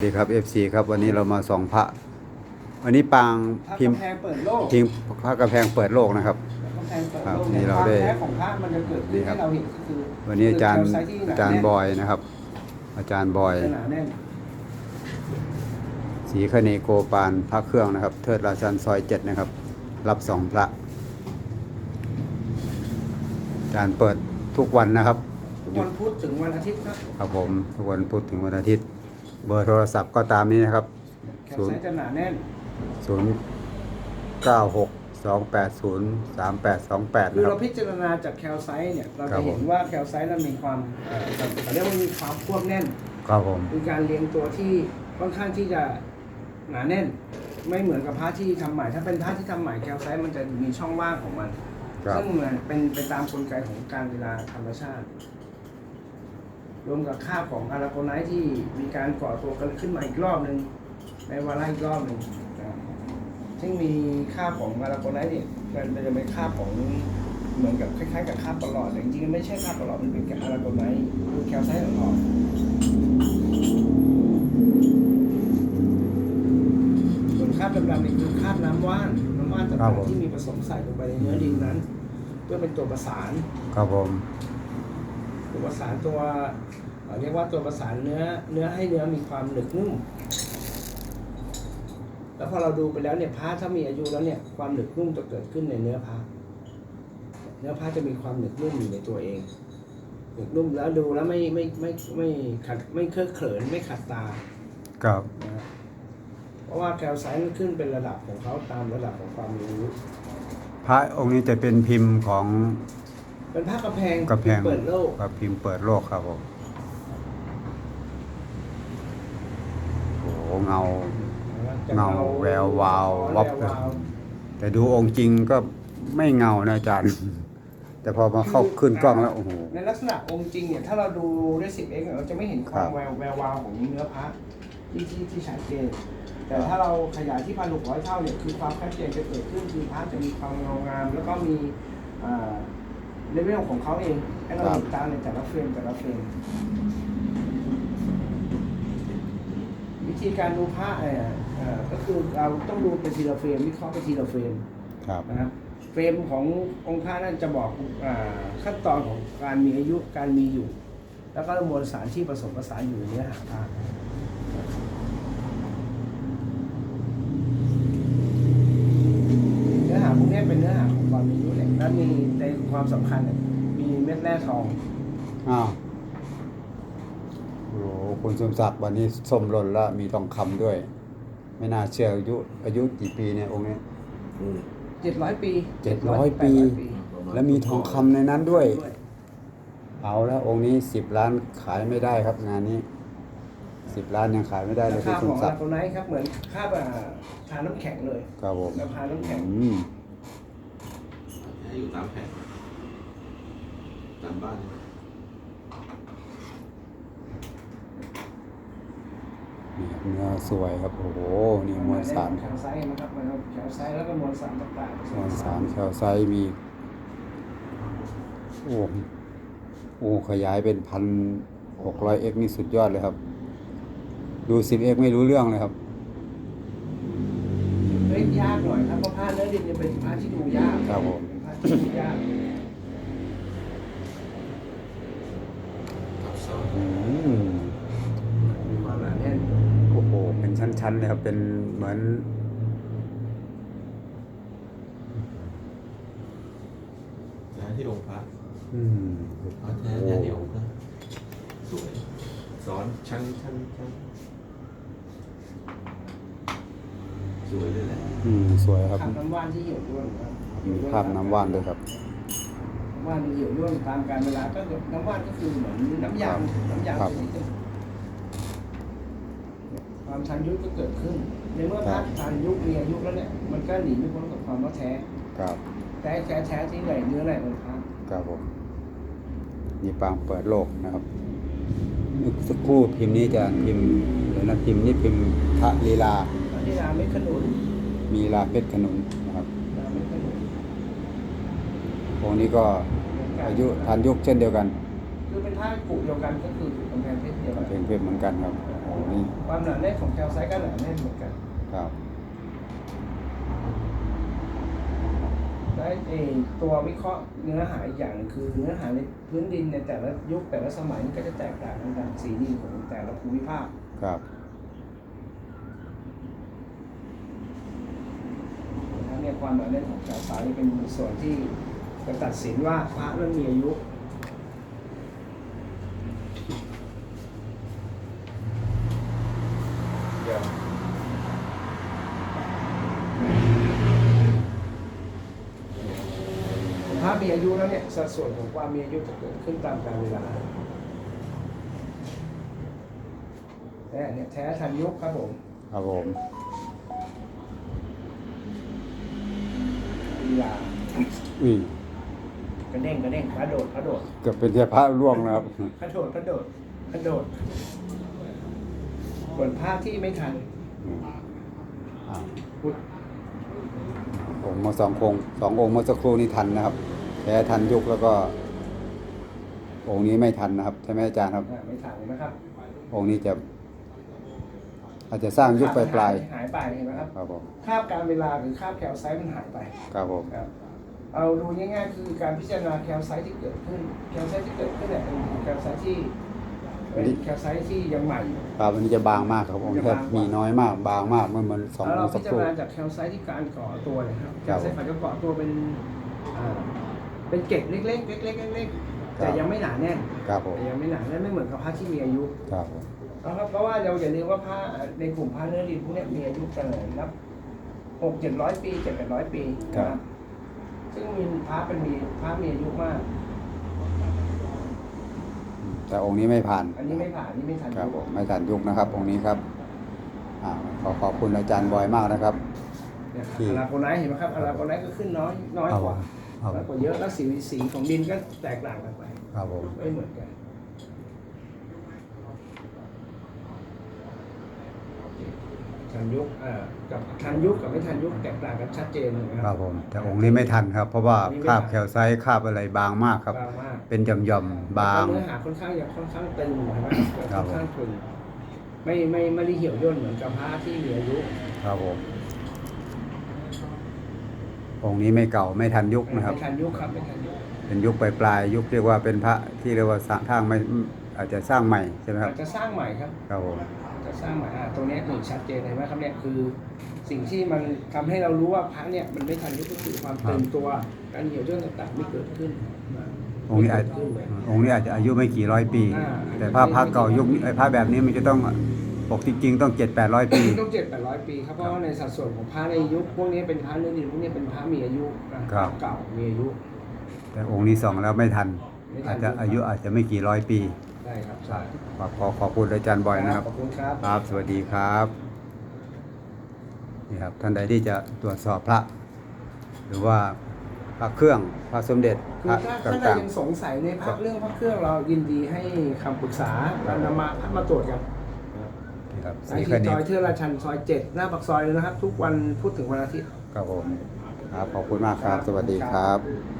สวัสดีครับ FC ครับวันนี้เรามาส่องพระวันนี้ปางพระพิมพ์กำแพงเปิดโลกพิมพ์พระกระแพงเปิดโลกนะครับ กำแพงเปิดครับโลกนี่เนี่ยเราความได้แท้ของพระมันจะเกิดนี่ขึ้นครับให้เราเห็นก็คือวันนี้อาจารย์คือแคลไซต์ที่หนอาจารย์แน่นบอยนะครับ อาจารย์บอยจะหนาแน่นสีคเนโกปานพระเครื่องนะครับ เทิดราชันซอยเจ็ดนะครับ รับสองพระ อาจารย์เปิดทุกวันนะครับทุกวันพุธถึงวันอาทิตย์ครับครับผมทุกวันพุธถึงวันอาทิตย์ เบอร์โทรศัพท์ก็ตามนี้นะครับแคลไซต์จะหนาแน่น0 9 6 2 8 0 3 8 2 8คือนะคเรารับพิจารณาจากแคลไซต์เนี่ย เราครัจะบผม เห็นว่าแคลไซต์นั้นมีความเอ่อเขาเรียกว่ามีความควบแน่น ครับผม คือการเรียงตัวที่ค่อนข้างที่จะหนาแน่น ไม่เหมือนกับพระที่ทำใหม่ ถ้าเป็นพระที่ทำใหม่แคลไซต์มันจะมีช่องว่างของมัน ครับ ซึ่งมันเป็นไปตามกลไกของการเวลาธรรมชาติ รวมกับค่าบของอาราโกไนท์ที่มีการก่อตัวกันขึ้นมาอีกรอบหนึ่งในวาระอีกรอบหนึ่งนะครับซึ่งมีค่าบของอาราโกไนท์เนี่ยมันจะเป็นค่าบของเหมือนกับคล้ายๆกับค่าบประหลอดแต่จริงๆไม่ใช่ค่าบประหลอดมันเป็นแค่อาราโกไนท์คือแคลไซต์อ่อนๆส่วนค่าบดำๆนี่คือค่าบน้ำว่านน้ำว่านครัต่าบงผมๆที่มีผสมใส่ลงไปในเนื้อดินนั้น เพื่อเป็นตัวประสานครับผม ตัวประสานตัวเอ่อเรียกว่าตัวประสานเนื้อเนื้อให้เนื้อมีความหนึบนุ่ม แล้วพอเราดูไปแล้วเนี่ยผ้าถ้ามีอายุแล้วเนี่ยความหนึบนุ่มจะเกิดขึ้นในเนื้อผ้าเนื้อผ้าจะมีความหนึบนุ่มอยู่ในตัวเองหนึบนุ่มแล้วดูแล้วไม่ไม่ไม่ไม่ขัดไม่เคอะเขินไม่ขัดตาครับนะฮะเพราะว่าแคลไซต์มันขึ้นเป็นระดับของเขาตามระดับของความรู้พระองค์นี้จะเป็นพิมพ์ของ เป็นผ้ากระแพงกระแพงเปิดโลกครับพิมพ์เปิดโลกครับผมโอ้โหเงาจะเงาแวววาววับแวววาวแต่ดูองค์จริงก็ไม่เงานะอาจารย์ แต่พอมาเข้าขึ้นกล้องแล้วโอ้โหในลักษณะองค์จริงเนี่ยถ้าเราดูด้วย 10x เนี่ยเราจะไม่เห็นควาครัมบแววแวววาวของเนื้อพระที่ที่ที่ชัดเจนแต่ถ้าเราขยายที่พันหกร้อยเท่าเนี่ยคือความชัดเจนจะเกิดขึ้นคือพระจะมีความเงางาม แล้วก็มี เลเวลของเขาเองให้เราติดตามในแต่ละเฟรมแต่ละเฟรมวิธีการดูพระเนี่ยเอ่อก็คือเราต้องดูเป็นทีละเฟรมวิเคราะห์เป็นทีละเฟรมครับนะครับเฟรมขององค์พระนั่นจะบอกอาขั้นตอนของการมีอายุการมีอยู่ แล้วก็มวลสารที่ผสมผสานอยู่ในเนื้อหาพระเนื้อหาพวกนี้เป็นเนื้อหาของความมีอายุแหละและมีใน ความสำคัญเนี่ยมีเม็ดแร่ทอง อ้าวโอ้โหคุณสมศักดิ์วันนี้ส้มหล่นแล้วมีทองคำด้วย ไม่น่าเชื่ออายุอายุกี่ปีเนี่ยองค์นี้700 ปี700ปีแล้วมีทองคำในนั้นด้วยเอาแล้วองค์นี้สิบล้านขายไม่ได้ครับงานนี้สิบล้านยังขายไม่ได้เลรายคุณคาสขมองศัอากดิ์โกไนท์ครับ เหมือนค่าบอ่าทานน้ำแข็งเลยครับผมราคาน้ำแข็ง อืม ให้อยู่ตามแผน ตามบ้านนี่ครับเนื้อสวยครับ โอ้โห นี่มวลสารแคลไซต์นะครับมันแคลไซต์แล้วก็มวลสารต่างๆมวลสารแคลไซต์มีโอ้โอ้ขยายเป็นพันหกร้อยเอ็กนี่สุดยอดเลยครับ ดูสิบเอ็กไม่รู้เรื่องเลยครับเล่นยากหน่อยครับเพราะผ้าเนื้อดินเนี่ยเป็นผ้าที่ดูยากครับผมเป็นผ้าที่ดูยาก ทับซ้อน อืม มีความหนาแน่น โอ้โห เป็ นชั้นๆเลยครับเป็นเหมือน แท้ที่องค์พระอืมพระแท้แท้ที่องค์พระสวยซ้อนชั้นชั้นชั้นสวยเลยแหละอืมสวยครับภาพน้ำว่านที่เหี่ยวย่นครับมีภาพน้ำว่านด้วยครับ น้ำว่านเหี่ยวย่นตามการเวลาก็น้ำว่านก็คือเหมือนน้ำยางน้ำยางครับ ชนิดหนึ่ง ความทันยุคก็เกิดขึ้น ในเมื่อครัพระบทันยุคมีอายุแล้วเนี่ยมันก็หนีไม่พ้นกับความว่าแท้ ครับแท้แท้แท้ที่ไหนเนื้อไหนมันพระครับผมนี่ปางเปิดโลกนะครับเมื่อสักครู่พิมพ์นี้จะพิมพ์เดี๋ยวนะพิมพ์นี้พิมพ์พระลีลาพระที่นาไม่ขนุนมีลาเพชรขนุนนะครับนาไม่ขนุนองค์นี้ก็อายุทันยุคเช่นเดียวกัน คือเป็นผ้ากลุ่มเดียวกันก็คือกำแพงเพชรเดียวกันเพลงเพชรเหมือนกันครับเนี่ ความหนาแน่นของแคลไซต์ก็หนาแน่นเหมือนกันครับและไอตัววิเคราะห์เนื้อหาอีกอย่างหนึ่งคือเนื้อหาในพื้นดินในแต่ละยุคแต่ละสมัยนี่ก็จะแตกต่างกันตามสีดินของแต่ละภูมิภาคครับนะเนี่ยความหนาแน่นของแคลไซต์เป็นส่วนที่จะตัดสินว่าพระเริ่มมีอายุ เดี๋ยว พระ มีอายุแล้วเนี่ยสัดส่วนของความมีอายุจะเกิดขึ้นตามกาลเวลาแต่เนี่ยแท้ทันยุคครับผม ครับผมลีลาอุ้ยกระเด้งกระเด้งกระโดดกระโดดเกือบเป็นเทพระร่วงนะครับ กระโดดกระโดดกระโดดส่วนภาพที่ไม่ทันอืมอ่าพุทธองค์มาสององค์สององค์เมื่อสักครู่นี้ทันนะครับ แท้ทันยุคแล้วก็ องค์นี้ไม่ทันนะครับใช่ไหมอาจารย์ครับอ่าไม่ทันนะครับองค์นี้จะ อาจจะสร้างยุคปลายปลายหายไปเห็นไหมครับๆครับผมคาบการเวลาหรือคาบแคลไซต์มันหายไป ครับผมครับเอาดูง่ายๆคือการพิจารณาแคลไซต์ที่เกิดขึ้น แคลไซต์ที่เกิดขึ้นเนี่ยเป็นแคลไซต์ที่เป็นแคลไซต์ที่ยังใหม่อยู่ ครับวันนี้จะบางมากครับองค์แทบมีน้อยมาก บางมากมันเหมือนสองแล้วอเรางค์สัพิกจาครรู่ ณาจากแคลไซต์ที่การก่อตัวเนี่ยครับ แคครัลบไซต์เขาจะก่อตัวเป็นอ่า เป็นเกล็ดเล็กๆเล็กๆเล็กๆแต่ยังไม่หนาแน่นครับผมแต่ยังไม่หนาแน่นไม่เหมือนกับพระที่มีอายุครับผมนะครับเพราะว่าเราอย่าลืมว่าพระในกลุ่มพระเนื้อดินพวกเนี้ยมีอายุกันเลยนับหกเจ็ดร้อยปีเจ็ดแปดร้อยปีนะครับซึ่งมีพระเป็นมีพระมีอายุมาก แต่องค์นี้ไม่ผ่าน อันนี้ไม่ผ่านอันนี่ไม่ทันครับยุผมไม่ทันยุคนะครับ องค์นี้ครับอ่าขอขอบคุณอาจารย์บอยมากนะครับเนี่ยที่อาราโกไนท์เห็นไหมครับอาราโกไนท์ก็ขึ้นน้อยน้อยกว่า ครับน้อยกว่าเยอะแล้วสีสีของดินก็แตกต่างกันไปครับผมไม่เหมือนกันทันยุคอ่ากับทันยุคกับไม่ทันยุคแตกต่างกันชัดเจนเลยนะคครัรับบผมแต่องค์นี้ไม่ทันครับ เพราะว่าคราบแคลไซต์คราบอะไรบางมากครับบางมากเป็นหย่อมๆบางเนื้อหาค่อนข้างอย่างค่อนข้างตึงใช่ไหมครัค่บอนข้างตึงไม่ไม่ไม่ได้เหี่ยวย่นเหมือนกับพระที่มีอายุครับผม องค์นี้ไม่เก่าไม่ทันยุคนะครับ ไม่ทันยุคครับไม่ทันยุคเป็นยุคปลายๆยุคเรียกว่าเป็นพระที่เรียกว่าสร้างทางไม่อาจจะสร้างใหม่ใช่ไหมคอารับจจะสร้างใหม่ครับครับผมจะสร้างใหม่อ่าตรงเนี้ยหนึ่งชัดเจนเลยว่าครับเนี่ยคือ สิ่งที่มันทำให้เรารู้ว่าพระเนี่ยมันไม่ทันยุคก็คือความตึงตัวการเหี่ยวย่นต่างๆไม่เกิดขึ้นองค์นี้อาจไม่เกิดขึ้นเลย องค์นี้อาจจะอายุไม่กี่ร้อยปี อ่า แต่พระพระเก่ายุคนี้ไอ้พระแบบนี้มันจะต้อง ปกจริงๆต้องเจ็ดแปดร้อยปี ต้องเจ็ดแปดร้อยปีครับเพราะว่าในสัดส่วนของพระในยุคพวกนี้เป็นพระเนื้อดินพวกนี้เป็นพระมีอายุนะครับ เก่ามีอายุ แต่องค์นี้ส่องแล้วไม่ทัน ไม่ทัน อาจจะอายุอาจจะไม่กี่ร้อยปีใช่ครับใช่ขอขอขอบคุณอาจารย์บอยนะครับ ขอบคุณครับ ครับ สวัสดีครับนี่ครับท่านใดที่จะตรวจสอบพระ หรือว่าพระเครื่องพระสมเด็จคืพอระถ้าถ้าใครต่างยังสงสัยในพระเรื่องพระเครื่องเรายินดีให้คำปรึกษาเรานำมามาตรวจกันๆนี่ ครับสายสีที่คซณิอยเทือราชันซอยเจ็ดหน้าปากซอยเลยนะครับ ทุกวันพุธถึงวันอาทิตย์ ครับผมครับขอบคุณมากครับ สวัสดีครับ